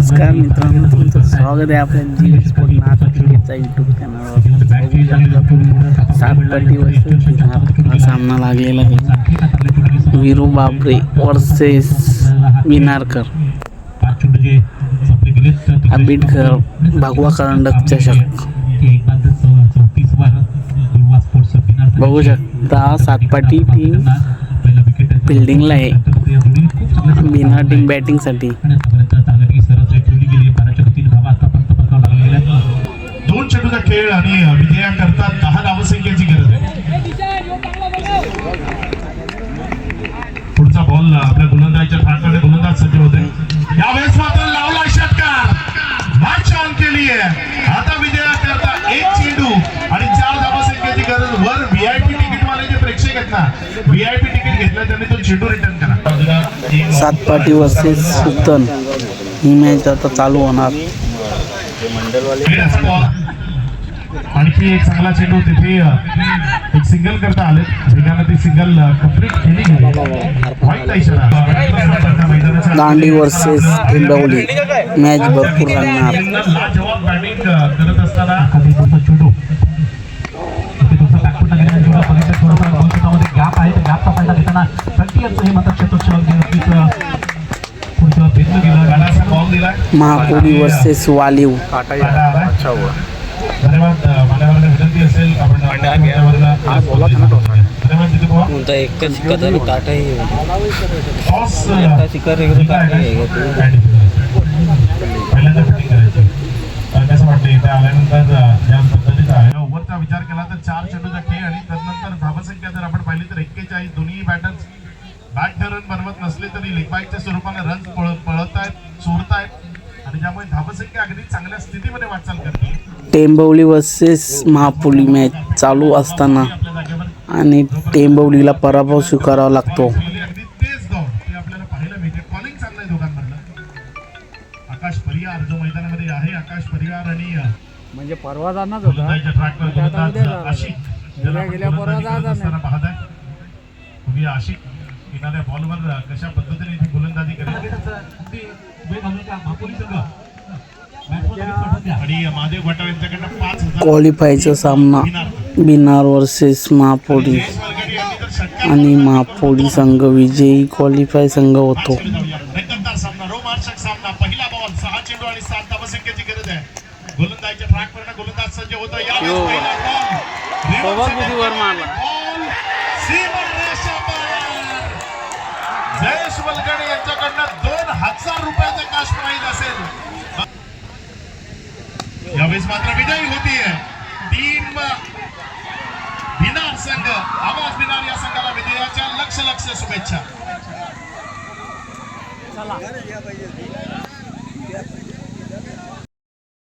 नमस्कार मित्रांनो तुमचं स्वागत आहे आपल्या जी स्पोर्ट नाथ क्रिकेटचा यूट्यूब चॅनलवर सात पटी वर्ष सामना लागलेला आहे. वीरू बाबरे वर्सेस विनारकर. आंबेडकर भगवा करंडकच्या शक. बघू शकता सातपाटी टीम फिल्डिंगला आहे. बिना टीम बॅटिंगसाठी सातपाटी वर्सेस सुलतान ही मॅच आता चालू होणार. आणखी एक चांगला चेंडू तिथे एक सिंगल करता आले वेगानं ती सिंगल केली इशारा. मैदानाच्या दांडी वर्सेस टिंबवली मॅच भरपूर रंगणार. बॅटिंग करत असताना. कधी चेंडू धन्यवाद जितू भाऊ. कोणता काटाही एकटा दिला आहे काटाही आहे का? का? बॅटिंग करायची. पहिल्यांदा बॅटिंग करायची अं, कसं वाटतं इथे आल्यानंतर ज्या पद्धतीचा आहे ओव्हरचा विचार केला तर चार चेंडूचा खेळ आणि तदनंतर धावसंख्या जर आपण पाहिली तर एक्केचाळीस दोन्ही बॅटर्स बॅट धरून बनवत नसले तरी लेग बॅकच्या स्वरूपाने रन पळत आहेत चोरतायत. आणि त्यामुळे धावसंख्या अगदी चांगल्या स्थितीमध्ये वाटचाल करते. टेंबवली वर्सेस महापुली मॅच चालू असताना आणि टेंबवलीला पराभव स्वीकारावा लागतो. गेली अगदी तेज धाव ती आपल्याला पाहायला मिळते. कॉलिंग चांगलं आहे दोघांमधलं. आकाश परिहार जो मैदानामध्ये आहे आकाश परिहार आणि अ, म्हणजे परवा होता. गोलंदाजीच्या ट्रॅकवर गोलंदाज जाणार. आशिक. आपण गेल्या परवा करत जाणार. असताना पाहत आहे तुम्ही आशिक. एखाद्या बॉलवर कशा पद्धतीने इथे गोलंदाजी करेल क्वालिफायचा सामना बिनार वर्सेस महापोडी आणि महापोडी संघ विजयी क्वालिफाय संघ होतो. रंगतदार सामना रोमांचक सामना. पहिला बॉल सहा चेंडू आणि सात धावसंख्येची गरज आहे. गोलंदाजच्या ट्रॅकवर गोलंदाज सज्ज होतो वलगडे दोन हजार रुपयाचं कॅश प्राईज असेल. यावेळेस मात्र विजयी होतीये. टीम भिनार संघ आवाज भिनार या संघाला विजयाच्या लक्ष लक्ष शुभेच्छा.